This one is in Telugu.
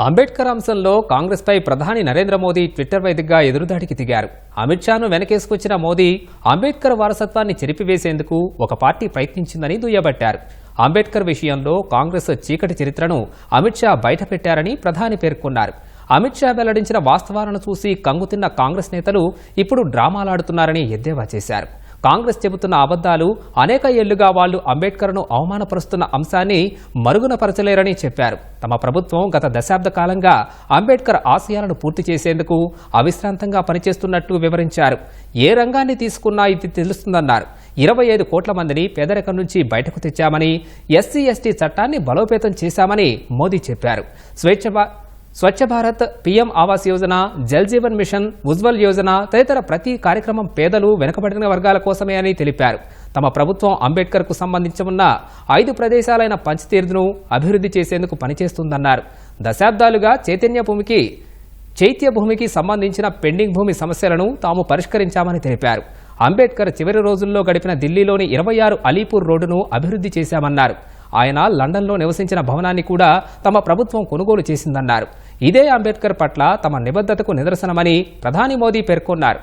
అంబేద్కర్ అంశంలో కాంగ్రెస్పై ప్రధాని నరేంద్ర మోదీ ట్విట్టర్ వేదికగా ఎదురుదాడికి దిగారు. అమిత్ షాను వెనకేసుకొచ్చిన మోదీ అంబేద్కర్ వారసత్వాన్ని చెరిపివేసేందుకు ఒక పార్టీ ప్రయత్నించిందని దుయ్యబట్టారు. అంబేద్కర్ విషయంలో కాంగ్రెస్ చీకటి చరిత్రను అమిత్ షా బయటపెట్టారని ప్రధాని పేర్కొన్నారు. అమిత్ షా వెల్లడించిన వాస్తవాలను చూసి కంగుతిన్న కాంగ్రెస్ నేతలు ఇప్పుడు డ్రామాలాడుతున్నారని ఎద్దేవా చేశారు. కాంగ్రెస్ చెబుతున్న అబద్ధాలు అనేక ఏళ్ళుగా వాళ్ళు అంబేద్కర్ను అవమానపరుస్తున్న అంశాన్ని మరుగునపరచలేరని చెప్పారు. తమ ప్రభుత్వం గత దశాబ్ద కాలంగా అంబేద్కర్ ఆశయాలను పూర్తి చేసేందుకు అవిశ్రాంతంగా పనిచేస్తున్నట్టు వివరించారు. ఏ రంగాన్ని తీసుకున్నా ఇది తెలుస్తుందన్నారు. ఇరవై ఐదు కోట్ల మందిని పేదరికం నుంచి బయటకు తెచ్చామని ఎస్సీ ఎస్టీ చట్టాన్ని బలోపేతం చేశామని మోదీ చెప్పారు. స్వేచ్ఛ Swachh Bharat P M Awas Yojana Jal Jeevan mission Ujjwal Yojana తదితర ప్రతి కార్యక్రమం పేదలు వెనుకబడిన వర్గాల కోసమే అని తెలిపారు. తమ ప్రభుత్వం అంబేద్కర్కు సంబంధించి ఉన్న ఐదు ప్రదేశాలైన పంచతీర్థను అభివృద్ధి చేసేందుకు పనిచేస్తుందన్నారు. దశాబ్దాలుగా చైతన్య భూమికి చైత్య భూమికి సంబంధించిన పెండింగ్ భూమి సమస్యలను తాము పరిష్కరించామని తెలిపారు. అంబేద్కర్ చివరి రోజుల్లో గడిపిన ఢిల్లీలోని ఇరవై ఆరు అలీపూర్ రోడ్డును అభివృద్ధి చేశామన్నారు. ఆయన లండన్లో నివసించిన భవనాన్ని కూడా తమ ప్రభుత్వం కొనుగోలు చేసిందన్నారు. ఇదే అంబేద్కర్ పట్ల తమ నిబద్ధతకు నిదర్శనమని ప్రధాని మోదీ పేర్కొన్నారు.